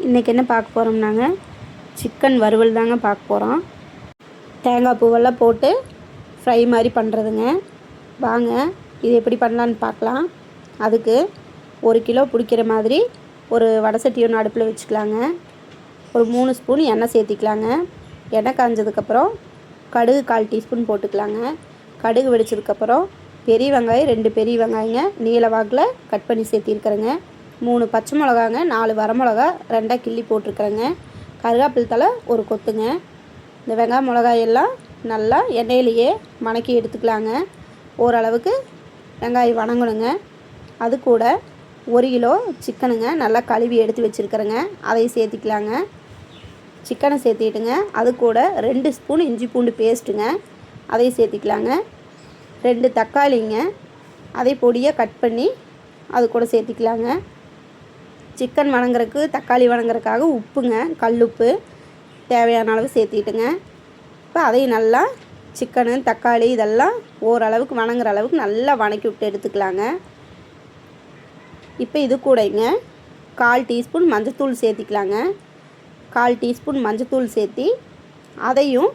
இன்றைக்கி என்ன பார்க்க போகிறோம்னாங்க சிக்கன் வறுவல் தாங்க பார்க்க போகிறோம் தேங்காய் பூவெல்லாம் போட்டு ஃப்ரை மாதிரி பண்ணுறதுங்க வாங்க இது எப்படி பண்ணலான்னு பார்க்கலாம். அதுக்கு ஒரு கிலோ பிடிக்கிற மாதிரி ஒரு வடை சட்டி ஒன்று அடுப்பில் வச்சுக்கலாங்க. ஒரு மூணு ஸ்பூன் எண்ணெய் சேர்த்திக்கலாங்க. எண்ணெய் காஞ்சதுக்கப்புறம் கடுகு கால் டீஸ்பூன் போட்டுக்கலாங்க. கடுகு வெடிச்சதுக்கப்புறம் பெரிய வெங்காயம் ரெண்டு பெரிய வெங்காயங்க நீல வாக்கில் கட் பண்ணி சேர்த்திருக்கிறேங்க. மூணு பச்சை மிளகாங்க நாலு வரமிளகா ரெண்டாக கிள்ளி போட்டிருக்கிறேங்க. கருகாப்பில் தலை ஒரு கொத்துங்க. இந்த வெங்காய மிளகாய் எல்லாம் நல்லா எண்ணெயிலேயே மணக்கி எடுத்துக்கலாங்க. ஓரளவுக்கு வெங்காயம் வணங்கணுங்க. அது கூட ஒரு கிலோ சிக்கனுங்க நல்லா கழுவி எடுத்து வச்சுருக்கிறேங்க. அதையும் சேர்த்திக்கலாங்க. சிக்கனை சேர்த்திட்டுங்க. அது கூட ரெண்டு ஸ்பூன் இஞ்சி பூண்டு பேஸ்ட்டுங்க. அதையும் சேர்த்திக்கலாங்க. ரெண்டு தக்காளிங்க. அதை பொடியாக கட் பண்ணி அது கூட சேர்த்திக்கலாங்க. சிக்கன் வணங்குறதுக்கு தக்காளி வணங்குறதுக்காக உப்புங்க கல்லுப்பு தேவையான அளவு சேர்த்திட்டுங்க. இப்போ அதையும் நல்லா சிக்கனு தக்காளி இதெல்லாம் ஓரளவுக்கு வணங்குற அளவுக்கு நல்லா வணக்கி விட்டு எடுத்துக்கலாங்க. இப்போ இது கூடங்க கால் டீஸ்பூன் மஞ்சத்தூள் சேர்த்திக்கலாங்க. கால் டீஸ்பூன் மஞ்சத்தூள் சேர்த்தி அதையும்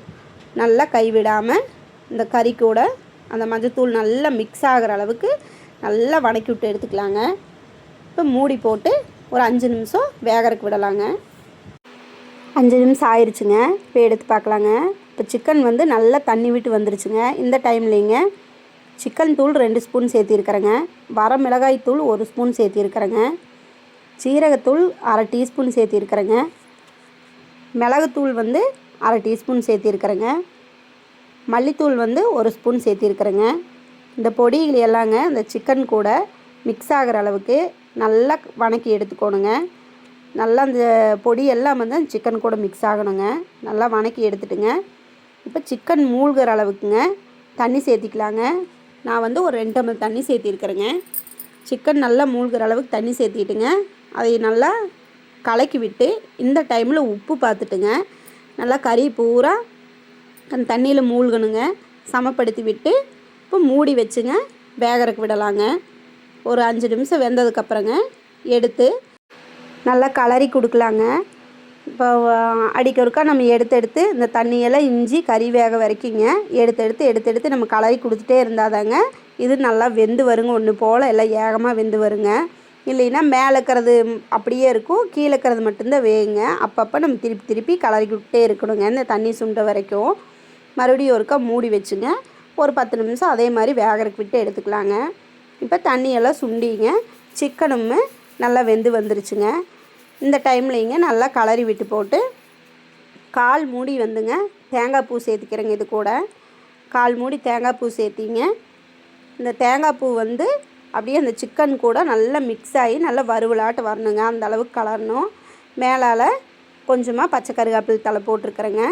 நல்லா கைவிடாமல் இந்த கறி கூட அந்த மஞ்சத்தூள் நல்லா மிக்ஸ் ஆகிற அளவுக்கு நல்லா வணக்கி விட்டு எடுத்துக்கலாங்க. இப்போ மூடி போட்டு ஒரு அஞ்சு நிமிஷம் வேகறக்கு விடலாங்க. அஞ்சு நிமிஷம் ஆயிடுச்சுங்க இப்போ எடுத்து பார்க்கலாங்க இப்போ சிக்கன் வந்து நல்லா தண்ணி விட்டு வந்துருச்சுங்க. இந்த டைம்லேங்க சிக்கன் தூள் ரெண்டு ஸ்பூன் சேர்த்திருக்கிறேங்க. வர மிளகாய் தூள் ஒரு ஸ்பூன் சேர்த்திருக்கிறேங்க. சீரகத்தூள் அரை டீஸ்பூன் சேர்த்திருக்கிறேங்க. மிளகுத்தூள் வந்து அரை டீஸ்பூன் சேர்த்திருக்கிறேங்க. மல்லித்தூள் வந்து ஒரு ஸ்பூன் சேர்த்திருக்கிறேங்க. இந்த பொடிகள் எல்லாங்க இந்த சிக்கன் கூட மிக்ஸ் ஆகிற அளவுக்கு நல்லா வணக்கி எடுத்துக்கோணுங்க. நல்லா அந்த பொடி எல்லாம் வந்து அந்த சிக்கன் கூட மிக்ஸ் ஆகணுங்க. நல்லா வணக்கி எடுத்துட்டுங்க. இப்போ சிக்கன் மூழ்கிற அளவுக்குங்க. தண்ணி சேர்த்திக்கலாங்க. நான் வந்து ஒரு ரெண்டு டம்ளர் தண்ணி சேர்த்திருக்கிறேங்க. சிக்கன் நல்லா மூழ்கிற அளவுக்கு தண்ணி சேர்த்திட்டுங்க. அதை நல்லா கலக்கி விட்டு இந்த டைமில் உப்பு பார்த்துட்டுங்க. நல்லா கறி பூரா அந்த தண்ணியில் மூழ்கணுங்க. சமப்படுத்தி விட்டு இப்போ மூடி வச்சுங்க. வேகறக்கு விடலாங்க. ஒரு அஞ்சு நிமிஷம் வெந்ததுக்கப்புறங்க எடுத்து நல்லா கலரி கொடுக்கலாங்க. இப்போ அடிக்க ஒருக்கா நம்ம எடுத்து எடுத்து இந்த தண்ணியெல்லாம் இஞ்சி கறி வேக வரைக்குங்க. எடுத்து எடுத்து எடுத்து எடுத்து நம்ம கலரி கொடுத்துட்டே இருந்தால் தாங்க இது நல்லா வெந்து வருங்க. ஒன்று போல் எல்லாம் ஏகமாக வெந்து வருங்க. இல்லைன்னா மேலே இருக்கிறது அப்படியே இருக்கும். கீழே இருக்கிறது மட்டும்தான் வேகுங்க. அப்பப்போ நம்ம திருப்பி திருப்பி கலரி விட்டே இருக்கணுங்க. இந்த தண்ணி சுண்ட வரைக்கும். மறுபடியும் ஒருக்கா மூடி வச்சுங்க. ஒரு பத்து நிமிஷம் அதே மாதிரி வேகறக்கு விட்டு எடுத்துக்கலாங்க. இப்போ தண்ணியெல்லாம் சுண்டிங்க. சிக்கனும் நல்லா வெந்து வந்துருச்சுங்க. இந்த டைம்லைங்க நல்லா கலரி விட்டு போட்டு கால் மூடி வந்துங்க. தேங்காய் பூ சேர்த்துக்கிறேங்க இது கூட. கால் மூடி தேங்காய் பூ சேர்த்திங்க. இந்த தேங்காய் பூ வந்து அப்படியே அந்த சிக்கன் கூட நல்லா மிக்ஸ் ஆகி நல்லா வறுவலாட்டு வரணுங்க. அந்த அளவுக்கு கலரணும். மேலால் கொஞ்சமாக பச்சை கருகாப்பில் தலை போட்டிருக்கிறேங்க.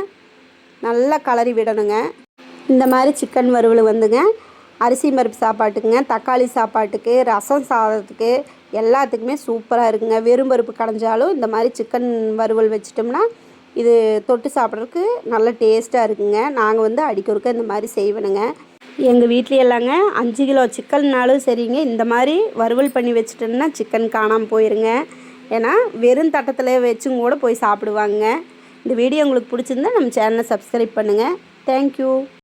நல்லா கலரி விடணுங்க. இந்த மாதிரி சிக்கன் வறுவல் வந்துங்க. அரிசி பருப்பு சாப்பாட்டுக்குங்க தக்காளி சாப்பாட்டுக்கு ரசம் சாதத்துக்கு எல்லாத்துக்குமே சூப்பராக இருக்குங்க. வெறும் பருப்பு கடைஞ்சாலும் இந்த மாதிரி சிக்கன் வறுவல் வச்சிட்டோம்னா இது தொட்டு சாப்பிட்றதுக்கு நல்ல டேஸ்ட்டாக இருக்குங்க. நாங்கள் வந்து அடிக்கொருக்க இந்த மாதிரி செய்வேனுங்க. எங்கள் வீட்லேயே எல்லாங்க அஞ்சு கிலோ சிக்கன்னாலும் சரிங்க இந்த மாதிரி வறுவல் பண்ணி வச்சுட்டோம்னா சிக்கன் காணாமல் போயிருங்க. ஏன்னா வெறும் தட்டத்தில் வச்சும் கூட போய் சாப்பிடுவாங்க. இந்த வீடியோ உங்களுக்கு பிடிச்சிருந்தா நம்ம சேனலை சப்ஸ்கிரைப் பண்ணுங்கள் தேங்க்யூ